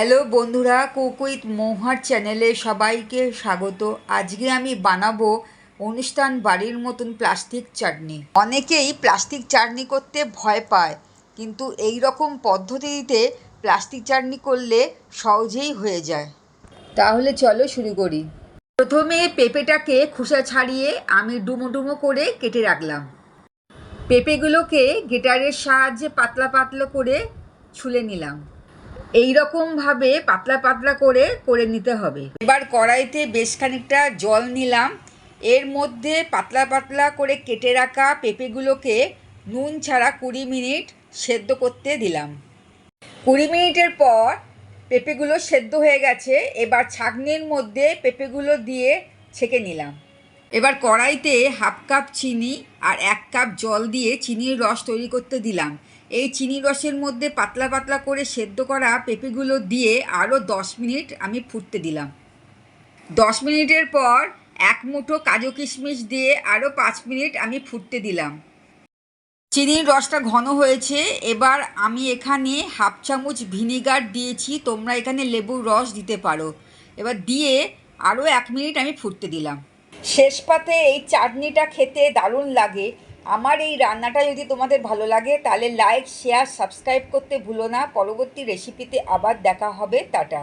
Hello বন্ধুরা, কুকুইত মৌহার চ্যানেলে সবাইকে স্বাগত। আজকে আমি বানাবো অনুষ্ঠান বাড়ির মতন প্লাস্টিক চাটনি। অনেকেই প্লাস্টিক চাটনি করতে ভয় পায়, কিন্তু এই রকম পদ্ধতিতে প্লাস্টিক চাটনি করলে সহজেই হয়ে যায়। তাহলে চলো শুরু করি। প্রথমে পেঁপেটাকে খোসা ছাড়িয়ে আমি ডুমো ডুমো করে কেটে রাখলাম। পেঁপেগুলোকে গেটারের সাহায্যে পাতলা পাতলা করে ছুলে নিলাম। এই রকমভাবে পাতলা পাতলা করে করে নিতে হবে। এবার কড়াইতে বেশ খানিকটা জল নিলাম। এর মধ্যে পাতলা পাতলা করে কেটে রাখা পেঁপেগুলোকে নুন ছাড়া কুড়ি মিনিট সেদ্ধ করতে দিলাম। কুড়ি মিনিটের পর পেঁপেগুলো সেদ্ধ হয়ে গেছে। এবার ছাঁকনির মধ্যে পেঁপেগুলো দিয়ে ছেঁকে নিলাম। এবার কড়াইতে হাফ কাপ চিনি আর এক কাপ জল দিয়ে চিনির রস তৈরি করতে দিলাম। এই চিনি রসের মধ্যে পাতলা পাতলা করে সেদ্ধ করা পেঁপেগুলো দিয়ে আরও দশ মিনিট আমি ফুটতে দিলাম। দশ মিনিটের পর এক মুঠো কাজু কিশমিশ দিয়ে আরও পাঁচ মিনিট আমি ফুটতে দিলাম। চিনির রসটা ঘন হয়েছে, এবার আমি এখানে হাফ চামচ ভিনিগার দিয়েছি, তোমরা এখানে লেবুর রস দিতে পারো। এবার দিয়ে আরও এক মিনিট আমি ফুটতে দিলাম। শেষ পাতে এই চাটনিটা খেতে দারুণ লাগে। আমার এই রান্নাটা যদি তোমাদের ভালো লাগে, তাহলে লাইক শেয়ার সাবস্ক্রাইব করতে ভুলো না। পরবর্তী রেসিপিতে আবার দেখা হবে। টাটা।